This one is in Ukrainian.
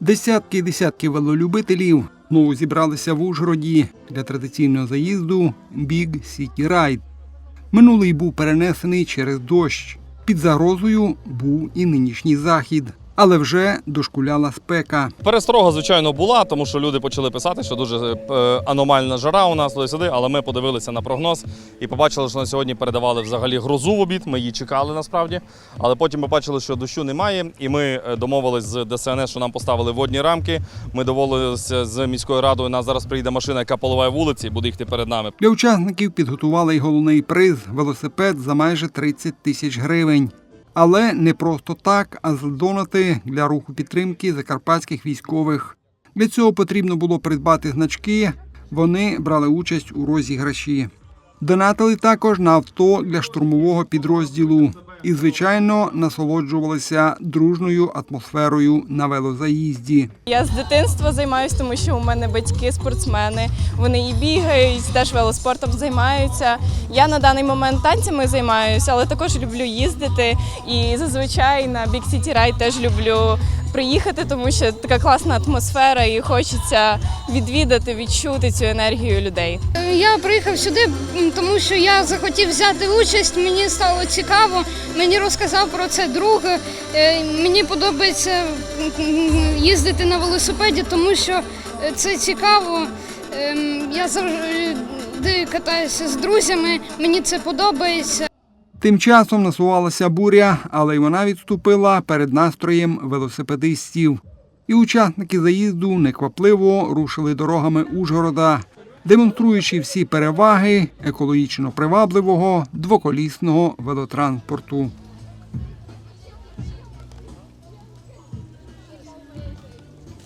Десятки і десятки велолюбителів знову зібралися в Ужгороді для традиційного заїзду Big City Ride. Минулий був перенесений через дощ. Під загрозою був і нинішній захід, але вже дошкуляла спека. Пересторога, звичайно, була, тому що люди почали писати, що дуже е, аномальна жара у нас туди-сюди, але ми подивилися на прогноз і побачили, що на сьогодні передавали взагалі грозу в обід. Ми її чекали насправді. Але потім побачили, що дощу немає, і ми е, домовились з ДСНС, що нам поставили водні рамки. Ми домовилися з міською радою. Нас зараз приїде машина, яка поливає вулиці, і буде їхати перед нами. Для учасників підготували й головний приз велосипед за майже 30 тисяч гривень. Але не просто так, а задонати для руху підтримки закарпатських військових. Для цього потрібно було придбати значки. Вони брали участь у розіграші. Донатили також на авто для штурмового підрозділу і, звичайно, насолоджувалися дружною атмосферою на велозаїзді. Я з дитинства займаюся, тому що у мене батьки спортсмени. Вони і бігають, теж велоспортом займаються. Я на даний момент танцями займаюся, але також люблю їздити. І зазвичай на Big City Ride теж люблю приїхати, тому що така класна атмосфера, і хочеться відвідати, відчути цю енергію людей. Я приїхав сюди, тому що я захотів взяти участь. Мені стало цікаво. Мені розказав про це друг. Е, Мені подобається їздити на велосипеді, тому що е, це цікаво. Ем, Я завжди катаюся з друзями. Мені це подобається. Тим часом насувалася буря, але й вона відступила перед настроєм велосипедистів. І учасники заїзду неквапливо рушили дорогами Ужгорода, демонструючи всі переваги екологічно привабливого двоколісного велотранспорту.